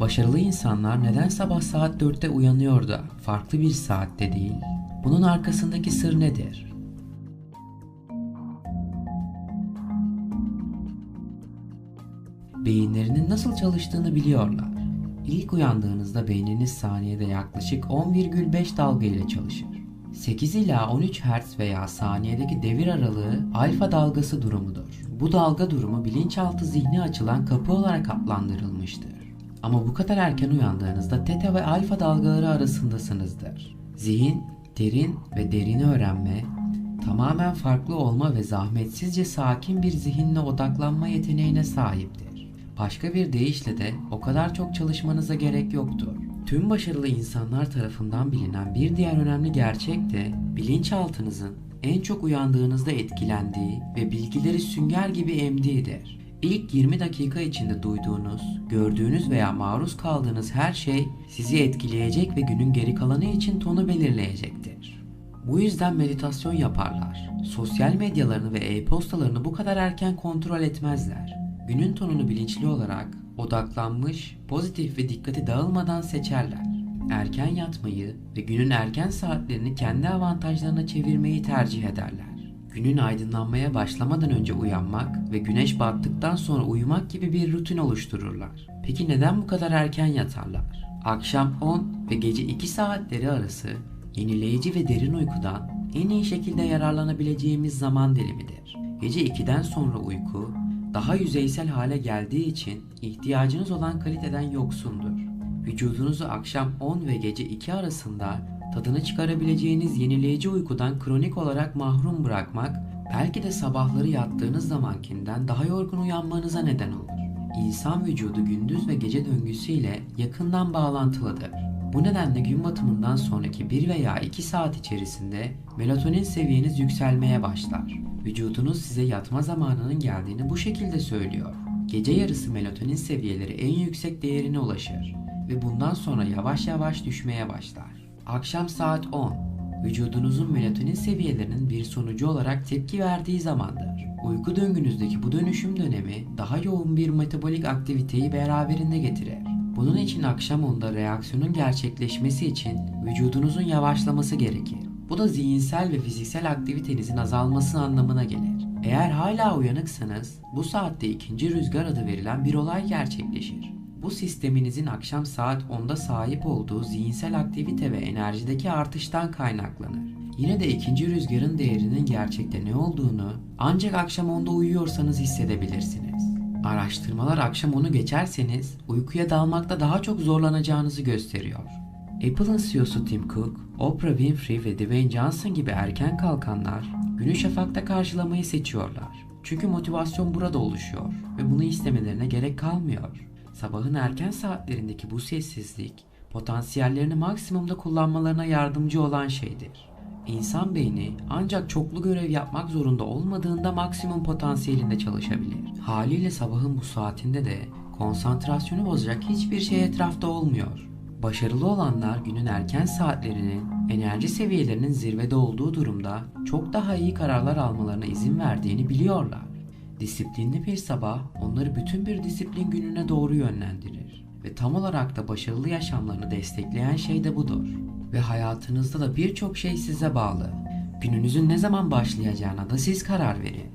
Başarılı insanlar neden sabah saat 4'te uyanıyor da farklı bir saatte değil? Bunun arkasındaki sır nedir? Beyinlerinin nasıl çalıştığını biliyorlar. İlk uyandığınızda beyniniz saniyede yaklaşık 10,5 dalga ile çalışır. 8 ila 13 Hz veya saniyedeki devir aralığı alfa dalgası durumudur. Bu dalga durumu bilinçaltı zihni açılan kapı olarak adlandırılmıştır. Ama bu kadar erken uyandığınızda teta ve alfa dalgaları arasındasınızdır. Zihin, derin ve derini öğrenme, tamamen farklı olma ve zahmetsizce sakin bir zihinle odaklanma yeteneğine sahiptir. Başka bir deyişle de o kadar çok çalışmanıza gerek yoktur. Tüm başarılı insanlar tarafından bilinen bir diğer önemli gerçek de bilinçaltınızın en çok uyandığınızda etkilendiği ve bilgileri sünger gibi emdiğidir. İlk 20 dakika içinde duyduğunuz, gördüğünüz veya maruz kaldığınız her şey sizi etkileyecek ve günün geri kalanı için tonu belirleyecektir. Bu yüzden meditasyon yaparlar. Sosyal medyalarını ve e-postalarını bu kadar erken kontrol etmezler. Günün tonunu bilinçli olarak odaklanmış, pozitif ve dikkati dağılmadan seçerler. Erken yatmayı ve günün erken saatlerini kendi avantajlarına çevirmeyi tercih ederler. Günün aydınlanmaya başlamadan önce uyanmak ve güneş battıktan sonra uyumak gibi bir rutin oluştururlar. Peki neden bu kadar erken yatarlar? Akşam 10 ve gece 2 saatleri arası yenileyici ve derin uykudan en iyi şekilde yararlanabileceğimiz zaman dilimidir. Gece 2'den sonra uyku daha yüzeysel hale geldiği için ihtiyacınız olan kaliteden yoksundur. Vücudunuzu akşam 10 ve gece 2 arasında tadını çıkarabileceğiniz yenileyici uykudan kronik olarak mahrum bırakmak belki de sabahları yattığınız zamankinden daha yorgun uyanmanıza neden olur. İnsan vücudu gündüz ve gece döngüsüyle yakından bağlantılıdır. Bu nedenle gün batımından sonraki 1 veya 2 saat içerisinde melatonin seviyeniz yükselmeye başlar. Vücudunuz size yatma zamanının geldiğini bu şekilde söylüyor. Gece yarısı melatonin seviyeleri en yüksek değerine ulaşır ve bundan sonra yavaş yavaş düşmeye başlar. Akşam saat 10. Vücudunuzun melatonin seviyelerinin bir sonucu olarak tepki verdiği zamandır. Uyku döngünüzdeki bu dönüşüm dönemi daha yoğun bir metabolik aktiviteyi beraberinde getirir. Bunun için akşam 10'da reaksiyonun gerçekleşmesi için vücudunuzun yavaşlaması gerekir. Bu da zihinsel ve fiziksel aktivitenizin azalması anlamına gelir. Eğer hala uyanıksanız bu saatte ikinci rüzgar adı verilen bir olay gerçekleşir. Bu sisteminizin akşam saat 10'da sahip olduğu zihinsel aktivite ve enerjideki artıştan kaynaklanır. Yine de ikinci rüzgarın değerinin gerçekte ne olduğunu ancak akşam 10'da uyuyorsanız hissedebilirsiniz. Araştırmalar akşam 10'u geçerseniz uykuya dalmakta daha çok zorlanacağınızı gösteriyor. Apple'ın CEO'su Tim Cook, Oprah Winfrey ve Dwayne Johnson gibi erken kalkanlar günü şafakta karşılamayı seçiyorlar. Çünkü motivasyon burada oluşuyor ve bunu istemelerine gerek kalmıyor. Sabahın erken saatlerindeki bu sessizlik potansiyellerini maksimumda kullanmalarına yardımcı olan şeydir. İnsan beyni ancak çoklu görev yapmak zorunda olmadığında maksimum potansiyelinde çalışabilir. Haliyle sabahın bu saatinde de konsantrasyonu bozacak hiçbir şey etrafta olmuyor. Başarılı olanlar günün erken saatlerinin enerji seviyelerinin zirvede olduğu durumda çok daha iyi kararlar almalarına izin verdiğini biliyorlar. Disiplinli bir sabah onları bütün bir disiplin gününe doğru yönlendirir ve tam olarak da başarılı yaşamlarını destekleyen şey de budur. Ve hayatınızda da birçok şey size bağlı. Gününüzün ne zaman başlayacağına da siz karar verin.